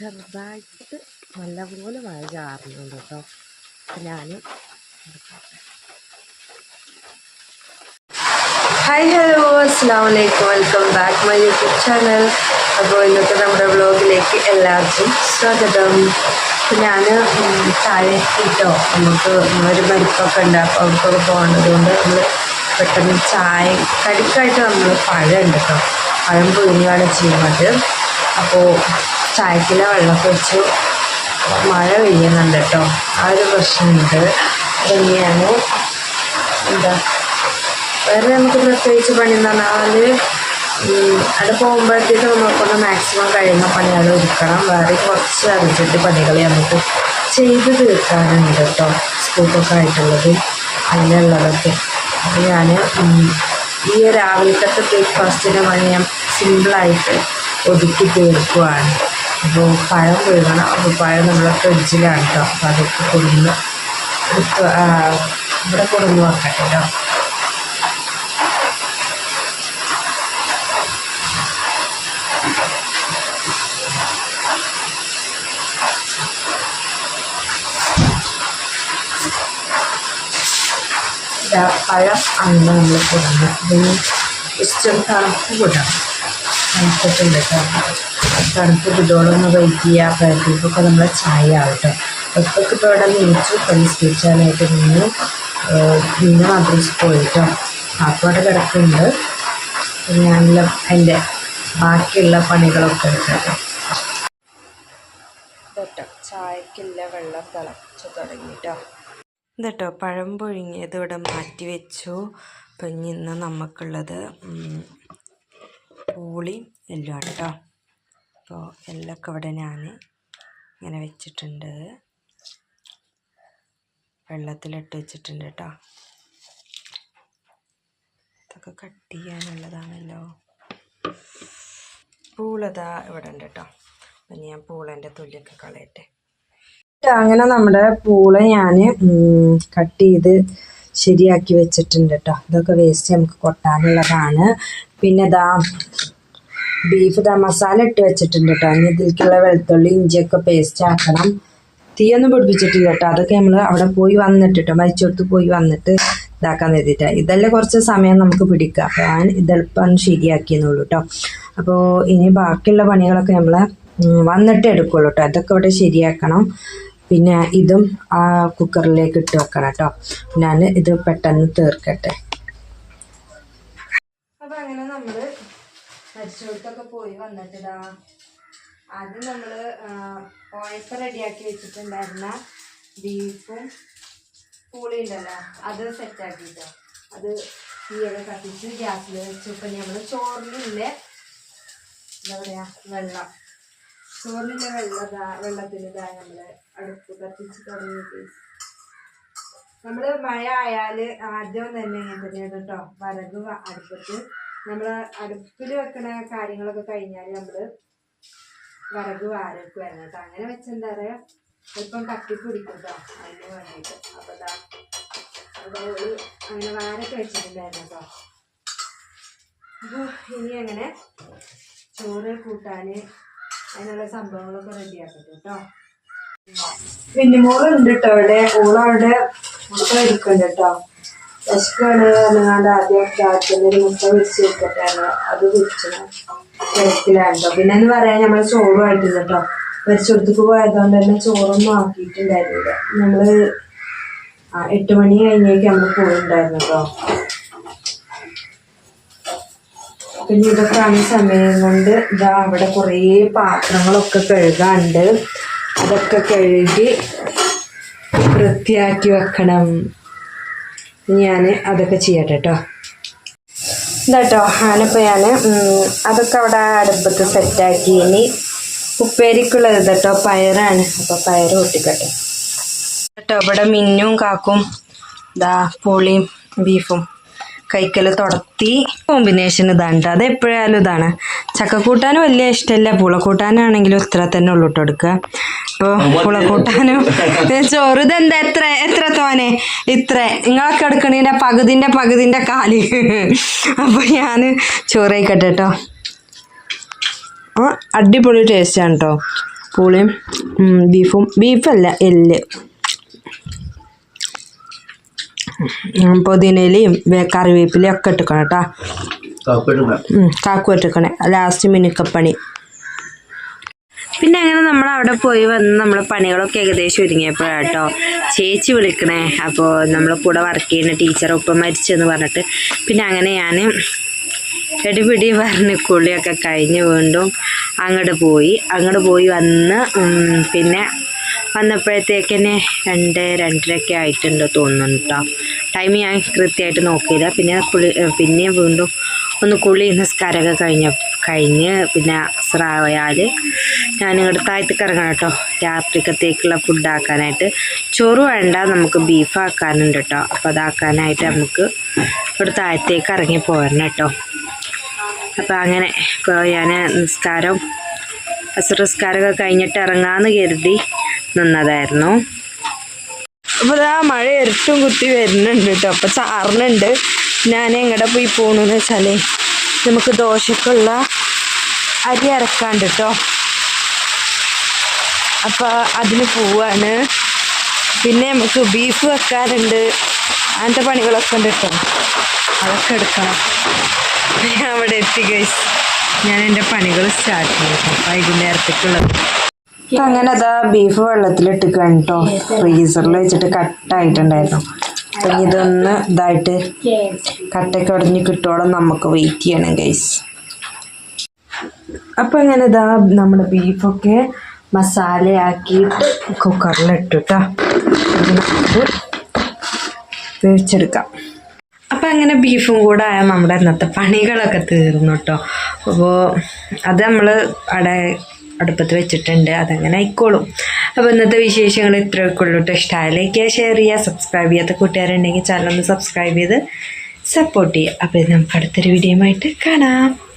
ചെറുതായിട്ട് നല്ലപോലെ മഴ ചാറുന്നുണ്ട് കേട്ടോ. ഞാൻ ഹായ് ഹലോ അസ്സാം വലൈക്കും welcome back my YouTube channel അപ്പോൾ ഇന്നത്തെ നമ്മുടെ വ്ളോഗിലേക്ക് എല്ലാവർക്കും സ്വാഗതം. ഞാൻ താഴെ എത്തിയിട്ടോ നമുക്ക് ഒരു മരിപ്പൊക്കെ ഉണ്ട് അപ്പോൾ അവർക്കൊക്കെ പോകേണ്ടത് കൊണ്ട് നമ്മൾ പെട്ടെന്ന് ചായ കടിക്കായിട്ട് നമ്മൾ പഴം ഉണ്ട് കേട്ടോ. പഴം പുഴുങ്ങുകയാണ് ചെയ്യുന്നത്. അപ്പോൾ ചായക്കിലെ വെള്ളമൊക്കെ വെച്ചു മഴ പെയ്യുന്നുണ്ട് കേട്ടോ. ആ ഒരു പ്രശ്നമുണ്ട്. തന്നെയാണ് എന്താ വേറെ നമുക്ക് പ്രത്യേകിച്ച് പണി എന്ന് പറഞ്ഞാൽ അവിടെ പോകുമ്പോഴത്തേക്ക് നമുക്കൊന്ന് മാക്സിമം കഴിയുന്ന പണികൾ ഒരുക്കണം. വേറെ കുറച്ച് അർജന്റ് പണികൾ നമുക്ക് ചെയ്ത് തീർക്കാനുണ്ട് കേട്ടോ. സ്കൂൾക്കൊക്കെ ആയിട്ടുള്ളത് അതിലുള്ളതൊക്കെ. അപ്പോൾ ഞാൻ ഈ രാവിലത്തെ ബ്രേക്ക്ഫാസ്റ്റിന്റെ പണി ഞാൻ സിമ്പിളായിട്ട് ഒതുക്കി തീർക്കുവാണ്. അപ്പോൾ പഴം പുഴുകണം അപ്പോൾ പഴം നമ്മളെ ഫ്രിഡ്ജിലാണ് കേട്ടോ അപ്പോൾ അതൊക്കെ കൊടുന്ന് ഇവിടെ കൊടുന്ന് വെക്കട്ടെ കേട്ടോ പഴം അങ്ങനെ നമ്മൾ കൊടുക്കുന്നത് ഇതിന് ഇഷ്ടം തണുപ്പ് കൂട്ടണം തണുപ്പിട്ടുണ്ട് കേട്ടോ. തണുപ്പ് വെയിറ്റ് ചെയ്യുക പഴത്തേക്കൊക്കെ നമ്മളെ ചായ ആവട്ടെ. ഒപ്പൊക്കെ ഇവിടെ നീച്ചു. പണി സ്പീച്ചാനായിട്ട് നിന്ന് പിന്നെ മദ്രസ് പോയിട്ടോ. അപ്പോൾ കിടക്കുന്നുണ്ട് ഞാനെല്ലാം എന്റെ ബാക്കിയുള്ള പണികളൊക്കെ എടുക്കട്ടെ. കേട്ടോ ചായക്കില്ല വെള്ളം തിളച്ചു തുടങ്ങിട്ടോ. ഇതട്ടോ പഴം പുഴുങ്ങിയത് ഇവിടെ മാറ്റി വെച്ചു അപ്പം ഇനി ഇന്ന് നമുക്കുള്ളത് പൂളിയും എല്ലാം കേട്ടോ അപ്പോൾ എല്ലൊക്കെ ഇവിടെ ഞാൻ ഇങ്ങനെ വെച്ചിട്ടുണ്ട്. വെള്ളത്തിലിട്ട് വെച്ചിട്ടുണ്ട് കേട്ടോ ഇതൊക്കെ കട്ട് ചെയ്യാനുള്ളതാണല്ലോ. പൂളതാ ഇവിടെ ഉണ്ട് കേട്ടോ അപ്പം ഞാൻ പൂളന്റെ തുല്യൊക്കെ കളയട്ടെ. അങ്ങനെ നമ്മുടെ പൂള ഞാൻ കട്ട് ചെയ്ത് ശരിയാക്കി വെച്ചിട്ടുണ്ട് കേട്ടോ ഇതൊക്കെ വേസ്റ്റ് നമുക്ക് കൊട്ടാനുള്ളതാണ്. പിന്നെ ദാ ബീഫ് ദാ മസാല ഇട്ട് വെച്ചിട്ടുണ്ട് കേട്ടോ ഇനി ഇതിലേക്കുള്ള വെളുത്തുള്ളി ഇഞ്ചിയൊക്കെ പേസ്റ്റ് ആക്കണം. തീയൊന്നും പിടിപ്പിച്ചിട്ടില്ല കേട്ടോ അതൊക്കെ നമ്മൾ അവിടെ പോയി വന്നിട്ട് കേട്ടോ മരിച്ചെടുത്ത് പോയി വന്നിട്ട് ഇതാക്കാൻ എഴുതിയിട്ട് ഇതെല്ലാം കുറച്ച് സമയം നമുക്ക് പിടിക്കുക. അപ്പോൾ ഞാൻ ഇതെളുപ്പം ശരിയാക്കിയെന്നുള്ളൂ കേട്ടോ അപ്പോൾ ഇനി ബാക്കിയുള്ള പണികളൊക്കെ നമ്മൾ വന്നിട്ട് എടുക്കുള്ളൂ കേട്ടോ അതൊക്കെ ഇവിടെ ശരിയാക്കണം. പിന്നെ ഇതും ആ കുക്കറിലേക്ക് ഇട്ട് വെക്കണം കേട്ടോ ഞാൻ ഇത് പെട്ടെന്ന് തീർക്കട്ടെ. അപ്പൊ അങ്ങനെ നമ്മൾ മരിച്ചോടത്തൊക്കെ പോയി വന്നിട്ടിതാ. ആദ്യം നമ്മൾ ഓയപ്പ് റെഡിയാക്കി വെച്ചിട്ടുണ്ടായിരുന്ന ബീഫും പൂളി ഉണ്ടല്ലോ അത് സെറ്റാക്കിട്ടോ. അത് തീയൊക്കെ കത്തിച്ച് ഗ്യാസിൽ വെച്ച്. ഇപ്പം നമ്മൾ ചോറിലില്ലേ എന്താ പറയാ വെള്ളം. ചോറിലെ വെള്ള വെള്ളത്തിൽ ഇതാ നമ്മൾ അടുപ്പ് കത്തിച്ച് തുടങ്ങിയിട്ട്. നമ്മൾ മഴ ആയാൽ ആദ്യം തന്നെ ഇങ്ങനെ തന്നെയാണ് കേട്ടോ വരക് അടുപ്പത്ത്. നമ്മൾ അടുപ്പിൽ വെക്കണ കാര്യങ്ങളൊക്കെ കഴിഞ്ഞാൽ നമ്മൾ വിറക് വാരക്കുവായിരുന്നു കേട്ടോ അങ്ങനെ വെച്ചെന്താ പറയാ അല്പം കട്ടി പിടിക്കും കേട്ടോ അതിന് വേണ്ടിയിട്ട് അപ്പൊ ഇതാ അങ്ങനെ വാരൊക്കെ വെച്ചിട്ടുണ്ടായിരുന്നു കേട്ടോ അപ്പൊ ഇനി അങ്ങനെ ചോറ് കൂട്ടാന് അതിനുള്ള സംഭവങ്ങളൊക്കെ റെഡിയാക്കട്ടെ കേട്ടോ. പിന്നെ മോളുണ്ട് കേട്ടോ അവിടെ. ഓളവിടെ മുട്ട എടുക്കണ്ട കേട്ടോ. വിശക്കാണ് പറഞ്ഞാണ്ട് ആദ്യം രാത്രി ഒരു മുട്ട വിരിച്ച് വെക്കട്ടെ അത് വിരിച്ചിട്ടോ പിന്നെ എന്ന് പറയാൻ നമ്മൾ ചോറുമായിട്ടില്ല കേട്ടോ. പരിച്ചോടത്തേക്ക് പോയതുകൊണ്ട് തന്നെ ചോറൊന്നും ആക്കിയിട്ടുണ്ടായിരുന്നില്ല. നമ്മൾ എട്ട് മണി കഴിഞ്ഞേക്ക് നമ്മൾ പോയിട്ടുണ്ടായിരുന്നു കേട്ടോ. പിന്നെ ഇതൊക്കെയാണ് സമയം കൊണ്ട് ഇതാ അവിടെ കുറേ പാത്രങ്ങളൊക്കെ കഴുകാണ്ട് അതൊക്കെ കഴുകി വൃത്തിയാക്കി വെക്കണം. ഞാൻ അതൊക്കെ ചെയ്യട്ടെ കേട്ടോ ഇതാട്ടോ ഞാനിപ്പോൾ ഞാൻ അതൊക്കെ അവിടെ അടുപ്പത്ത് സെറ്റാക്കി. ഇനി ഉപ്പേരിക്കുള്ളത് കേട്ടോ പയറാണ്. അപ്പോൾ പയറ് പൊട്ടിക്കട്ടെ കേട്ടോ ഇവിടെ മിന്നും കാക്കും ഇതാ പുളിയും ബീഫും. കൈക്കൽ തുടത്തി കോമ്പിനേഷൻ ഇതാണ് അത് എപ്പോഴായാലും ഇതാണ്. ചക്കക്കൂട്ടാൻ വലിയ ഇഷ്ടമല്ല പുളക്കൂട്ടാനാണെങ്കിലും ഇത്ര തന്നെ ഉള്ളു കേട്ടോ എടുക്കുക അപ്പോൾ പുളക്കൂട്ടാനും കൂട്ടാനും ചോറ് ഇതെന്താ? എത്ര എത്ര തോനെ? ഇത്ര. നിങ്ങളൊക്കെ എടുക്കണതിന്റെ പകുതിന്റെ പകുതിന്റെ കാൽ. അപ്പോൾ ഞാൻ ചോറ് കഴിക്കട്ടെ കേട്ടോ അപ്പോൾ അടിപൊളി ടേസ്റ്റാണ് കേട്ടോ പുളിയും ബീഫും ബീഫല്ല എല്ല്. പുതിനയിലയും കറിവേപ്പിലയും ഒക്കെ എടുക്കണം കേട്ടോ. കാക്കു ഇട്ടിക്കണേ ലാസ്റ്റ് മിനുക്കപ്പണി പിന്നെ അങ്ങനെ നമ്മൾ അവിടെ പോയി വന്ന് നമ്മളെ പണികളൊക്കെ ഏകദേശം ഒരുങ്ങിയപ്പോഴാട്ടോ ചേച്ചി വിളിക്കണേ. അപ്പോൾ നമ്മളെ കൂടെ വർക്ക് ചെയ്യുന്ന ടീച്ചർ ഒപ്പം മരിച്ചെന്ന് പറഞ്ഞിട്ട്. പിന്നെ അങ്ങനെ ഞാൻ എടിപിടി പറഞ്ഞ് കുളിയൊക്കെ കഴിഞ്ഞ് വീണ്ടും അങ്ങോട്ട് പോയി. അങ്ങോട്ട് പോയി വന്ന് പിന്നെ വന്നപ്പോഴത്തേക്കന്നെ രണ്ട് രണ്ടരയൊക്കെ ആയിട്ടുണ്ട് തോന്നുന്നു കേട്ടോ ടൈം ഞാൻ കൃത്യമായിട്ട് നോക്കിയില്ല. പിന്നെ കുളി പിന്നെ വീണ്ടും ഒന്ന് കുളി നിസ്കാരമൊക്കെ കഴിഞ്ഞ കഴിഞ്ഞ് പിന്നെ അസ്രായാൽ ഞാൻ ഇങ്ങോട്ട് താഴത്തേക്ക് ഇറങ്ങണം കേട്ടോ. രാത്രിക്കത്തേക്കുള്ള ഫുഡ് ആക്കാനായിട്ട്. ചോറ് വേണ്ട നമുക്ക് ബീഫ് ആക്കാനുണ്ട് കേട്ടോ. അപ്പോൾ അതാക്കാനായിട്ട് നമുക്ക് ഇവിടെ താഴത്തേക്ക് ഇറങ്ങി പോരണം കേട്ടോ. അപ്പോൾ അങ്ങനെ ഇപ്പോൾ ഞാൻ നിസ്കാരം അസുരസ്കാരമൊക്കെ കഴിഞ്ഞിട്ട് ഇറങ്ങാമെന്ന് കരുതി നിന്നതായിരുന്നു. അപ്പോൾ ആ മഴ ഇരട്ടും കുത്തി വരുന്നുണ്ട് കേട്ടോ. അപ്പോൾ ചാറിനുണ്ട് ഞാൻ എങ്ങടെ പോയി പോകണമെന്ന് വെച്ചാൽ നമുക്ക് ദോശക്കുള്ള അരി അരക്കാണ്ട് കേട്ടോ. അപ്പോൾ അതിന് പോവാണ്. പിന്നെ നമുക്ക് ബീഫ് വെക്കാനുണ്ട്. അങ്ങനത്തെ പണികളൊക്കെ ഉണ്ട് കേട്ടോ. അതൊക്കെ എടുക്കണം. ഞാൻ അവിടെ എത്തി ഗൈസ് ഞാൻ എന്റെ പണികൾ സ്റ്റാർട്ട് ചെയ്തു വൈകുന്നേരത്തേക്കുള്ളത് അങ്ങനെ അതാ ബീഫ് വെള്ളത്തിലിട്ടിക്കാണ് കേട്ടോ ഫ്രീസറിൽ വെച്ചിട്ട് കട്ടായിട്ടുണ്ടായിരുന്നു. അപ്പം ഇതൊന്ന് ഇതായിട്ട് കട്ടയൊക്കെ ഉടഞ്ഞ് കിട്ടോളം നമുക്ക് വെയിറ്റ് ചെയ്യണം ഗൈസ് അപ്പം അങ്ങനെ ഇതാ നമ്മുടെ ബീഫൊക്കെ മസാലയാക്കിയിട്ട് കുക്കറിലിട്ടു കേട്ടോ വേവിച്ചെടുക്കാം. അപ്പം അങ്ങനെ ബീഫും കൂടെ ആയാൽ നമ്മുടെ ഇന്നത്തെ പണികളൊക്കെ തീർന്നു കേട്ടോ അപ്പോൾ അത് നമ്മൾ അവിടെ അടുപ്പത്ത് വെച്ചിട്ടുണ്ട്. അതങ്ങനെ ആയിക്കോളും. അപ്പോൾ ഇന്നത്തെ വിശേഷങ്ങൾ ഇത്രയൊക്കെ ഉള്ളൂ കേട്ടോ ഇഷ്ടമായ ലൈക്ക് ചെയ്യുക ഷെയർ ചെയ്യുക സബ്സ്ക്രൈബ് ചെയ്യാത്ത കൂട്ടുകാരുണ്ടെങ്കിൽ ചാനൽ ഒന്ന് സബ്സ്ക്രൈബ് ചെയ്ത് സപ്പോർട്ട് ചെയ്യുക. അപ്പോൾ നമുക്ക് അടുത്തൊരു വീഡിയോ ആയിട്ട് കാണാം.